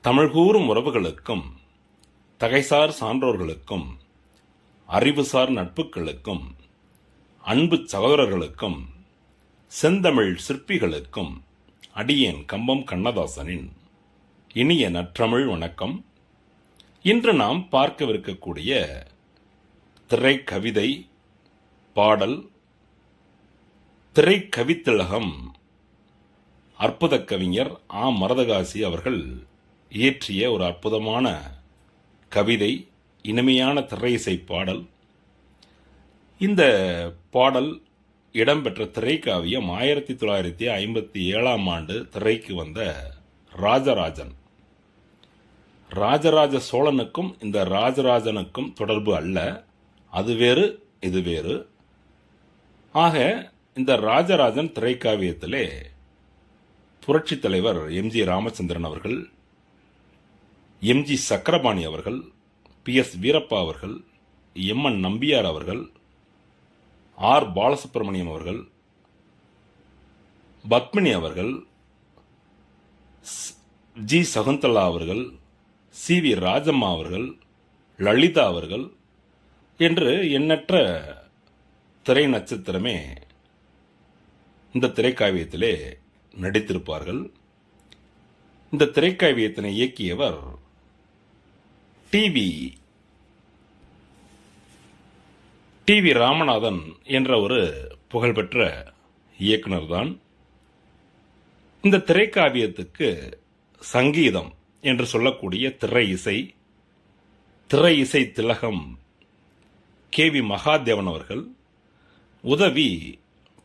தமிழ் கூறும் உறவுகளுக்கும் தகைசார் சான்றோர்களுக்கும் அறிவுசார் நட்புகளுக்கும் அன்பு சகோதரர்களுக்கும் செந்தமிழ் சிற்பிகளுக்கும் அடியேன் கம்பம் கண்ணதாசனின் இனிய நற்றமிழ் வணக்கம். இன்று நாம் பார்க்கவிருக்கக்கூடிய திரைக்கவிதை பாடல் திரைக்கவித்திலகம் அற்புத கவிஞர் ஆ. மரதகாசி அவர்கள் இயற்றிய ஒரு அற்புதமான கவிதை இனிமையான திரை இசை பாடல். இந்த பாடல் இடம்பெற்ற திரைக்காவியம் ஆயிரத்தி தொள்ளாயிரத்தி ஐம்பத்தி ஏழாம் ஆண்டு திரைக்கு வந்த ராஜராஜன். ராஜராஜ சோழனுக்கும் இந்த ராஜராஜனுக்கும் தொடர்பு அல்ல. அது வேறு இது வேறு. ஆக இந்த ராஜராஜன் திரைக்காவியத்திலே புரட்சித் தலைவர் எம் ஜி ராமச்சந்திரன் அவர்கள் எம்ஜி சக்கரபாணி அவர்கள் பி எஸ் வீரப்பா அவர்கள் எம் என் நம்பியார் அவர்கள் ஆர் பாலசுப்ரமணியம் அவர்கள் பத்மினி அவர்கள் ஜி சகுந்தலா அவர்கள் சி வி ராஜம்மா அவர்கள் லலிதா அவர்கள் என்று எண்ணற்ற திரை நட்சத்திரமே இந்த திரைக்காவியத்திலே நடித்திருப்பார்கள். இந்த திரைக்காவியத்தினை இயக்கியவர் டிவி டிவி ராமநாதன் என்ற ஒரு புகழ்பெற்ற இயக்குனர் தான் இந்த திரைக்காவியத்துக்கு சங்கீதம் என்று சொல்லக்கூடிய திரை இசை திரை இசை திலகம் கே வி மகாதேவன் அவர்கள் உதவி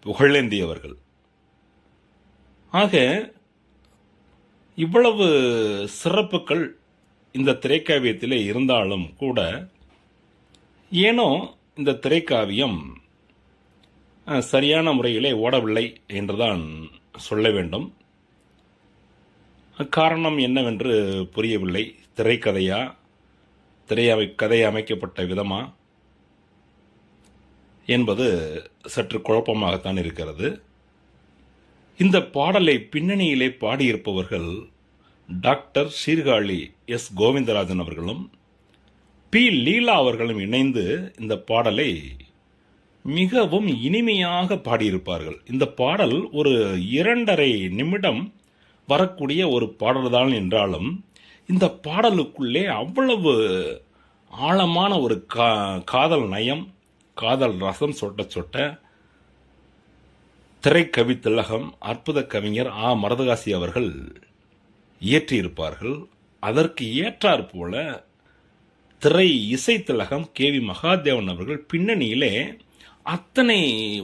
புகழேந்தி அவர்கள். ஆக இவ்வளவு சிறப்புகள் இந்த திரைக்காவியத்திலே இருந்தாலும் கூட ஏனோ இந்த திரைக்காவியம் சரியான முறையிலே ஓடவில்லை என்றுதான் சொல்ல வேண்டும். காரணம் என்னவென்று புரியவில்லை. திரைக்கதையா? திரையமை கதை அமைக்கப்பட்ட விதமா? என்பது சற்று குழப்பமாகத்தான் இருக்கிறது. இந்த பாடலை பின்னணியிலே பாடியிருப்பவர்கள் டாக்டர் சீர்காழி எஸ். கோவிந்தராஜன் அவர்களும் பி. லீலா அவர்களும் இணைந்து இந்த பாடலை மிகவும் இனிமையாக பாடியிருப்பார்கள். இந்த பாடல் ஒரு இரண்டரை நிமிடம் வரக்கூடிய ஒரு பாடல்தான் என்றாலும் இந்த பாடலுக்குள்ளே அவ்வளவு ஆழமான ஒரு கா காதல் நயம் காதல் ரசம் சொட்ட சொட்ட திரைக்கவி திலகம் அற்புத கவிஞர் ஆ. மரதகாசி அவர்கள் இயற்றியிருப்பார்கள். அதற்கு ஏற்றாற் போல திரை இசைத்திலகம் கே வி மகாதேவன் அவர்கள் பின்னணியிலே அத்தனை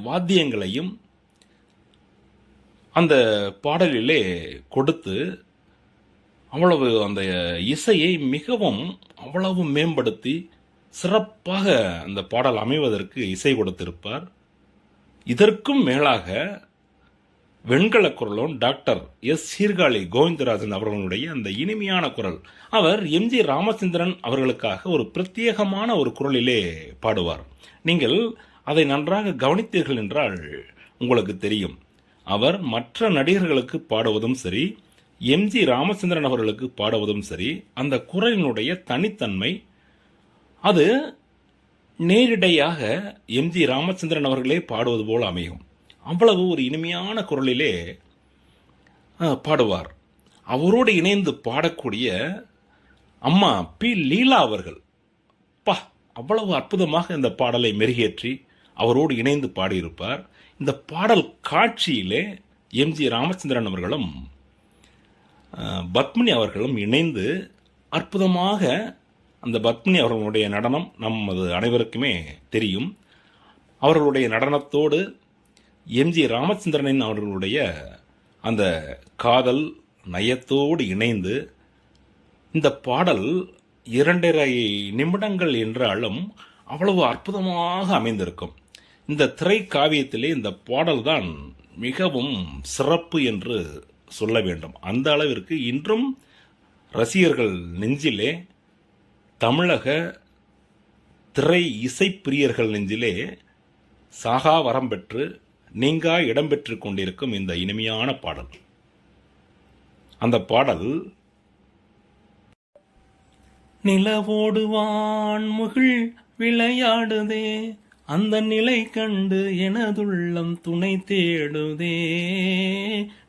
வாத்தியங்களையும் அந்த பாடலிலே கொடுத்து அவ்வளவு அந்த இசையை மிகவும் அவ்வளவு மேம்படுத்தி சிறப்பாக அந்த பாடல் அமைவதற்கு இசை கொடுத்திருப்பார். இதற்கும் மேலாக வெண்கல குரலும் டாக்டர் எஸ். சீர்காழி கோவிந்தராஜன் அவர்களுடைய அந்த இனிமையான குரல். அவர் எம்ஜி ராமச்சந்திரன் அவர்களுக்காக ஒரு பிரத்யேகமான ஒரு குரலிலே பாடுவார். நீங்கள் அதை நன்றாக கவனித்தீர்கள் என்றால் உங்களுக்கு தெரியும். அவர் மற்ற நடிகர்களுக்கு பாடுவதும் சரி எம்ஜி ராமச்சந்திரன் அவர்களுக்கு பாடுவதும் சரி அந்த குரலினுடைய தனித்தன்மை அது நேரிடையாக எம். ஜி. ராமச்சந்திரன் அவர்களே பாடுவது போல் அமையும். அவ்வளவு ஒரு இனிமையான குரலிலே பாடுவார். அவரோடு இணைந்து பாடக்கூடிய அம்மா பி. லீலா அவர்கள். பா அவ்வளவு அற்புதமாக இந்த பாடலை மெருகேற்றி அவரோடு இணைந்து பாடியிருப்பார். இந்த பாடல் காட்சியிலே எம். ஜி. ராமச்சந்திரன் அவர்களும் பத்மினி அவர்களும் இணைந்து அற்புதமாக அந்த பத்மினி அவர்களுடைய நடனம் நமது அனைவருக்குமே தெரியும். அவர்களுடைய நடனத்தோடு எம்ஜி ராமச்சந்திரனின் அவர்களுடைய அந்த காதல் நயத்தோடு இணைந்து இந்த பாடல் இரண்டரை நிமிடங்கள் என்றாலும் அவ்வளவு அற்புதமாக அமைந்திருக்கும். இந்த திரை காவியத்திலே இந்த பாடல்தான் மிகவும் சிறப்பு என்று சொல்ல வேண்டும். அந்த அளவிற்கு இன்றும் ரசிகர்கள் நெஞ்சிலே தமிழக திரை இசைப்பிரியர்கள் நெஞ்சிலே சாகா வரம் பெற்று நீங்கா இடம்பெற்று கொண்டிருக்கும் இந்த இனிமையான பாடல். அந்த பாடல் நிலவோடு வான்முகில் விளையாடுதே அந்த நிலை கண்டு எனதுள்ளம் துணை தேடுதே.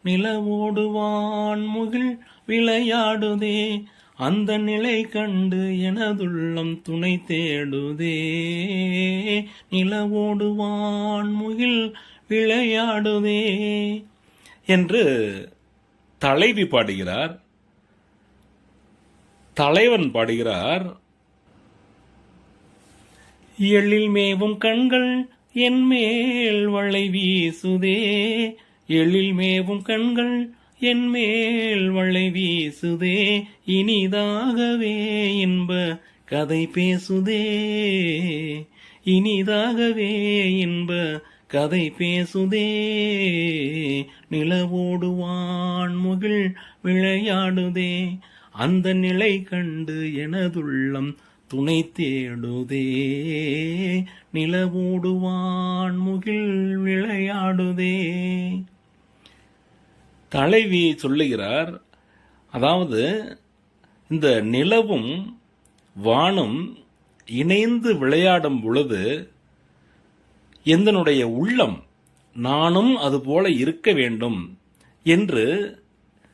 நிலவோடு வான்முகில் விளையாடுதே அந்த நிலை கண்டு எனதுள்ளம் துணை தேடுதே. நிலவோடு வான்முகில் விளையாடுதே என்று தலைவி பாடுகிறார். தலைவன் பாடுகிறார். எழில் மேவும் கண்கள் என் மேல் வளை வீசுதே. எழில் மேவும் கண்கள் என் மேல் வளை வீசுதே. இனிதாகவே இன்ப கதை பேசுதே. இனிதாகவே இன்ப கதை பேசுதே. நிலவோடுவான் முகில் விளையாடுதே. அந்த நிலை கண்டு எனதுள்ளம் துணை தேடுதே. நிலவோடுவான் முகில் விளையாடுதே. தலைவி சொல்லுகிறார் அதாவது இந்த நிலவும் வானும் இணைந்து விளையாடும் பொழுது எந்தனுடைய உள்ளம் நானும் அதுபோல இருக்க வேண்டும் என்று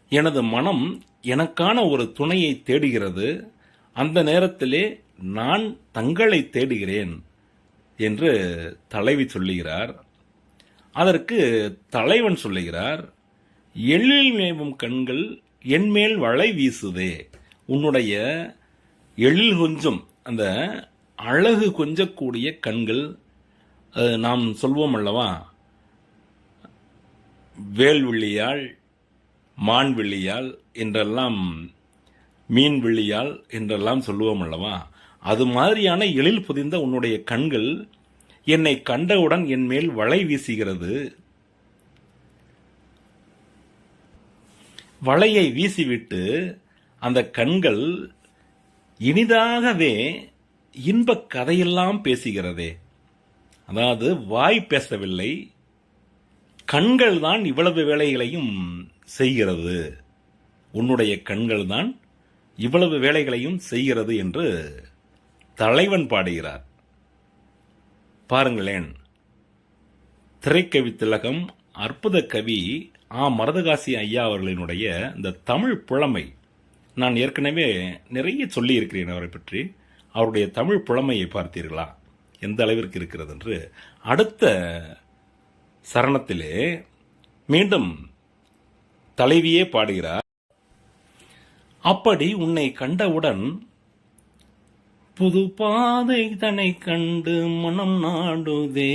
எனது மனம் எனக்கான ஒரு துணையை தேடுகிறது. அந்த நேரத்திலே நான் தங்களை தேடுகிறேன் என்று தலைவி சொல்லுகிறார். அதற்கு தலைவன் சொல்லுகிறார் எழில் மேவும் கண்கள் என்மேல் வளை வீசுதே. உன்னுடைய எழில் கொஞ்சம் அந்த அழகு கொஞ்சக்கூடிய கண்கள் நாம் சொல்வோம் அல்லவா? வேல்விழியால் மான்விழியால் என்றெல்லாம் மீன் விழியால் என்றெல்லாம் சொல்லுவோம் அல்லவா? அது மாதிரியான எழில் புதிந்த உன்னுடைய கண்கள் என்னை கண்டவுடன் என் மேல் வலை வீசுகிறது. வலையை வீசிவிட்டு அந்த கண்கள் இனிதாகவே இன்பக் கதையெல்லாம் பேசுகிறதே. அதாவது வாய் பேசவில்லை கண்கள் தான் இவ்வளவு வேலைகளையும் செய்கிறது. உன்னுடைய கண்கள் தான் இவ்வளவு வேலைகளையும் செய்கிறது என்று தலைவன் பாடுகிறார். பாருங்களேன் திரைக்கவி திலகம் அற்புத கவி ஆ. மரதகாசி ஐயா அவர்களினுடைய இந்த தமிழ் புலமை. நான் ஏற்கனவே நிறைய சொல்லியிருக்கிறேன் அவரை பற்றி. அவருடைய தமிழ் புலமையை பார்த்தீர்களா? எந்த அளவிற்கு இருக்கிறது என்று அடுத்த சரணத்திலே மீண்டும் தலைவியே பாடுகிறார். அப்படி உன்னை கண்டவுடன் புது பாதை தன்னை கண்டு மனம் நாடுதே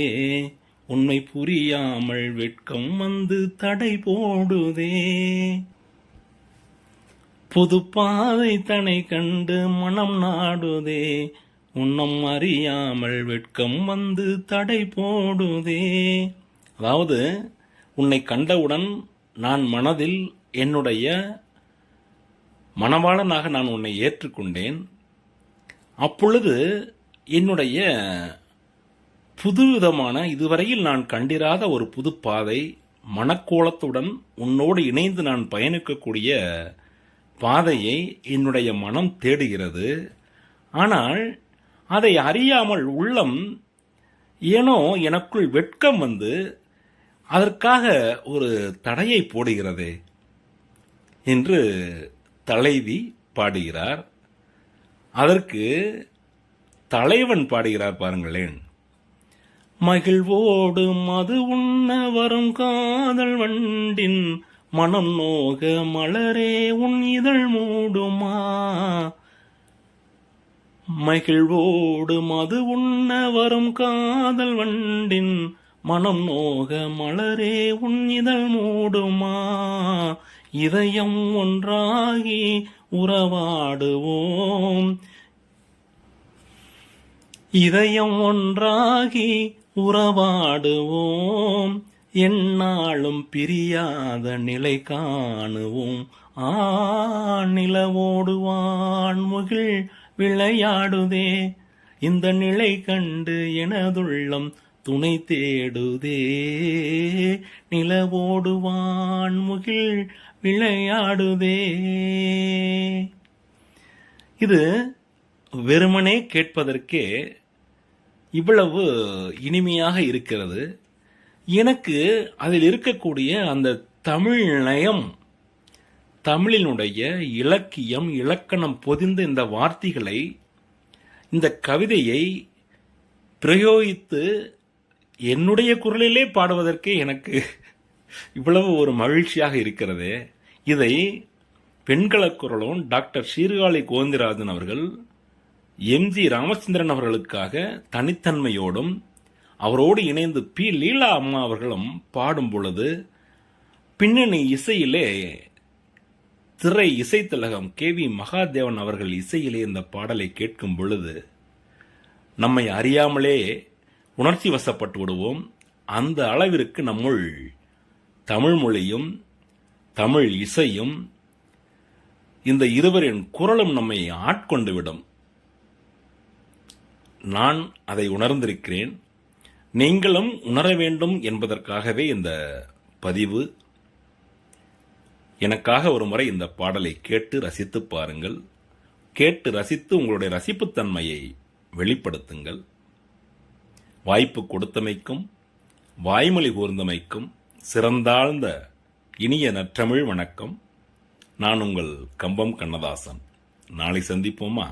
உண்மை புரியாமல் வெட்கம் வந்து தடை போடுதே. புது பாதை தன்னை கண்டு மனம் நாடுதே உன்னம் அறியாமல் வெட்கம் வந்து தடை போடுதே. அதாவது உன்னை கண்டவுடன் நான் மனதில் என்னுடைய மணவாளனாக நான் உன்னை ஏற்றுக்கொண்டேன். அப்பொழுது என்னுடைய புதுவிதமான இதுவரையில் நான் கண்டிராத ஒரு புது பாதை மனக்கோலத்துடன் உன்னோடு இணைந்து நான் பயணிக்கக்கூடிய பாதையை என்னுடைய மனம் தேடுகிறது. ஆனால் அதை அறியாமல் உள்ளம் ஏனோ எனக்குள் வெட்கம் வந்து அதற்காக ஒரு தடையை போடுகிறதே என்று தலைவி பாடுகிறார். அதற்கு தலைவன் பாடுகிறார் பாருங்களேன். மகிழ்வோடு மது உண்ண வரும் காதல் வண்டின் மனம் நோக மலரே உன் இதழ் மூடுமா? மகிழ்வோடு மது உண்ண வரும் காதல் வண்டின் மனம் நோக மலரே உன் இதழ் மூடுமா? இதயம் ஒன்றாகி உறவாடுவோம். இதயம் ஒன்றாகி உறவாடுவோம். எந்நாளும் பிரியாத நிலை காணுவோம். நிலவோடு வான்முகில் விளையாடுதே. இந்த நிலை கண்டு எனதுள்ளம் துணை தேடுதே. நிலவோடு வான்முகில் விளையாடுதே. இது வெறுமனே கேட்பதற்கே இவ்வளவு இனிமையாக இருக்கிறது. எனக்கு அதில் இருக்கக்கூடிய அந்த தமிழ் நயம் தமிழினுடைய இலக்கியம் இலக்கணம் பொதிந்த இந்த வார்த்தைகளை இந்த கவிதையை பிரயோகித்து என்னுடைய குரலிலே பாடுவதற்கே எனக்கு இவ்வளவு ஒரு மகிழ்ச்சியாக இருக்கிறது. இதை பெண்கள குரலும் டாக்டர் சீர்காழி கோவிந்தராஜன் அவர்கள் எம்ஜி ராமச்சந்திரன் அவர்களுக்காக தனித்தன்மையோடும் அவரோடு இணைந்து பி லீலா அம்மா அவர்களும் பாடும் பொழுது பின்னணி இசையிலே திரை இசைத்தலகம் கே வி மகாதேவன் அவர்கள் இசையிலே இந்த பாடலை கேட்கும் பொழுது நம்மை அறியாமலே உணர்ச்சி வசப்பட்டு விடுவோம். அந்த அளவிற்கு நம்முள் தமிழ் மொழியும் தமிழ் இசையும் இந்த இருவரின் குரலும் நம்மை ஆட்கொண்டு விடும். நான் அதை உணர்ந்திருக்கிறேன். நீங்களும் உணர வேண்டும் என்பதற்காகவே இந்த பதிவு எனக்காக ஒரு முறை இந்த பாடலை கேட்டு ரசித்து பாருங்கள். கேட்டு ரசித்து உங்களுடைய ரசிப்புத்தன்மையை வெளிப்படுத்துங்கள். வாய்ப்பு கொடுத்தமைக்கும் வாய்மொழி கூர்ந்தமைக்கும் சிறந்தாழ்ந்த இனிய நற்றமிழ் வணக்கம். நான் உங்கள் கம்பம் கண்ணதாசன். நாளை சந்திப்போமா?